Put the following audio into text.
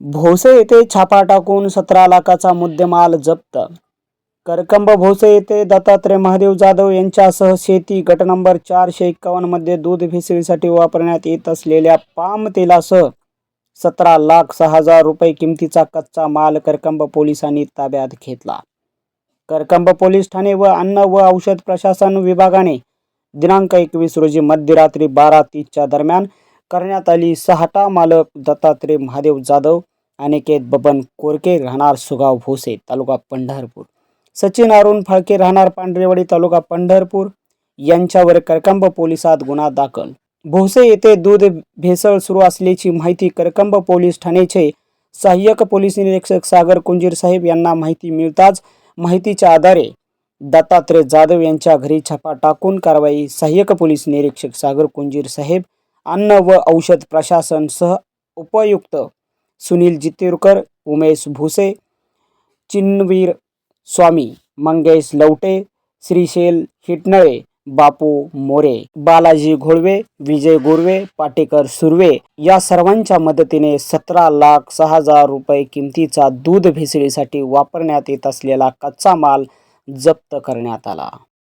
भोसे येथे छापा टाकून सतरा लाखाचा मुद्देमाल जप्त. करकंब भोसे येथे दत्तात्रय महादेव जाधव यांच्यासह शेती गट नंबर चारशे एक्कावन्नमध्ये दूध भेसळीसाठी वापरण्यात येत असलेल्या पाम तेलासह सतरा लाख सहा हजार रुपये किमतीचा कच्चा माल करकंब पोलिसांनी ताब्यात घेतला. करकंब पोलीस ठाणे व अन्न व औषध प्रशासन विभागाने दिनांक एकवीस रोजी मध्यरात्री बारा तीसच्या दरम्यान करण्यात आली. सहाटा मालक दत्तात्रय महादेव जाधव अनिकेत बबन कोरके राहणार सुगाव भोसे तालुका पंढरपूर. सचिन अरुण फाळके राहणार पांढरेवाडी तालुका पंढरपूर. यांच्यावर करकंब पोलिसात गुन्हा दाखल. भोसे येथे दूध भेसळ सुरू असल्याची माहिती करकंब पोलीस ठाण्याचे सहाय्यक पोलीस निरीक्षक सागर कुंजीर साहेब यांना माहिती मिळताच माहितीच्या आधारे दत्तात्रय जाधव यांच्या घरी छापा टाकून कारवाई सहाय्यक पोलीस निरीक्षक सागर कुंजीर साहेब अन्न व औषध प्रशासन सह उपयुक्त सुनील जितेरकर उमेश भुसे चिन्नवीर स्वामी मंगेश लवटे श्रीशैल हिटनळे बापू मोरे बालाजी घोळवे विजय गोरवे पाटेकर सुर्वे या सर्वांच्या मदतीने सतरा लाख सहा हजार रुपये किमतीचा दूध भेसळीसाठी वापरण्यात येत असलेला कच्चा माल जप्त करण्यात आला.